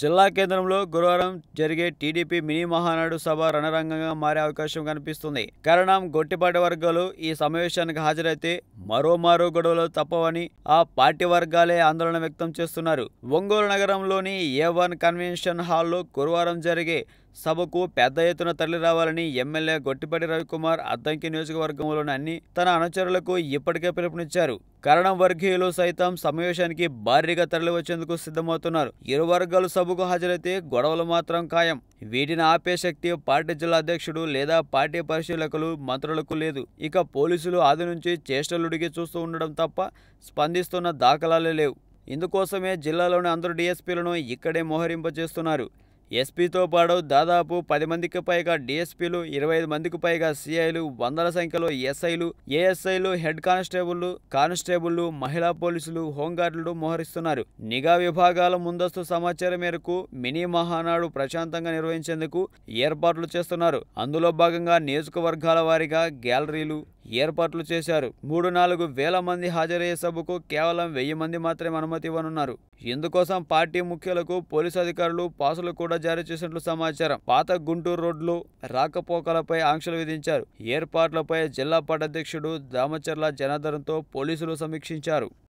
జిల్లా కేంద్రంలో గురువారం జరిగే టీడీపీ మినీ మహానాడు సభ రణరంగంగా మారే అవకాశం కనిపిస్తుంది. కారణం గొట్టిపాటి వర్గాలు ఈ సమావేశానికి హాజరైతే మరోమారో గొడవలు తప్పవని ఆ పార్టీ వర్గాలే ఆందోళన వ్యక్తం చేస్తున్నారు. ఒంగోలు నగరంలోని ఏ వన్ కన్వెన్షన్ హాల్లో గురువారం జరిగే సభకు పెద్ద ఎత్తున తరలి రావాలని ఎమ్మెల్యే గొట్టిపాటి రవికుమార్ అద్దంకి నియోజకవర్గంలోని అన్ని తన అనుచరులకు ఇప్పటికే పిలుపునిచ్చారు. కరణం వర్గీయులు సైతం సమావేశానికి భారీగా తరలివచ్చేందుకు సిద్ధమవుతున్నారు. ఇరు వర్గాలు సభకు హాజరైతే గొడవలు మాత్రం ఖాయం. వీటిని ఆపే శక్తి పార్టీ జిల్లా అధ్యక్షుడు లేదా పార్టీ పరిశీలకులు మంత్రులకు లేదు. ఇక పోలీసులు ఆది నుంచి చేష్టలుడిగి చూస్తూ ఉండడం తప్ప స్పందిస్తున్న దాఖలాలే లేవు. ఇందుకోసమే జిల్లాలోని అందరు డీఎస్పీలను ఇక్కడే మోహరింపజేస్తున్నారు. ఎస్పీతో పాటు దాదాపు పది మందికి పైగా డీఎస్పీలు ఇరవై ఐదు మందికి పైగా సిఐలు వందల సంఖ్యలో ఎస్ఐలు ఏఎస్ఐలు హెడ్ కానిస్టేబుళ్ళు కానిస్టేబుళ్ళు మహిళా పోలీసులు హోంగార్డులు మోహరిస్తున్నారు. నిఘా విభాగాల ముందస్తు సమాచారం మేరకు మినీ మహానాడు ప్రశాంతంగా నిర్వహించేందుకు ఏర్పాట్లు చేస్తున్నారు. అందులో భాగంగా నియోజకవర్గాల వారీగా గ్యాలరీలు ఏర్పాట్లు చేశారు. మూడు నాలుగు వేల మంది హాజరయ్యే సభకు కేవలం వెయ్యి మంది మాత్రమే అనుమతి ఇవ్వనున్నారు. ఇందుకోసం పార్టీ ముఖ్యులకు పోలీసు అధికారులు పాసులు కూడా జారీ చేసినట్లు సమాచారం. పాత గుంటూరు రోడ్లు రాకపోకలపై ఆంక్షలు విధించారు. ఏర్పాట్లపై జిల్లా పార్టీ దామచర్ల జనార్దన్తో పోలీసులు సమీక్షించారు.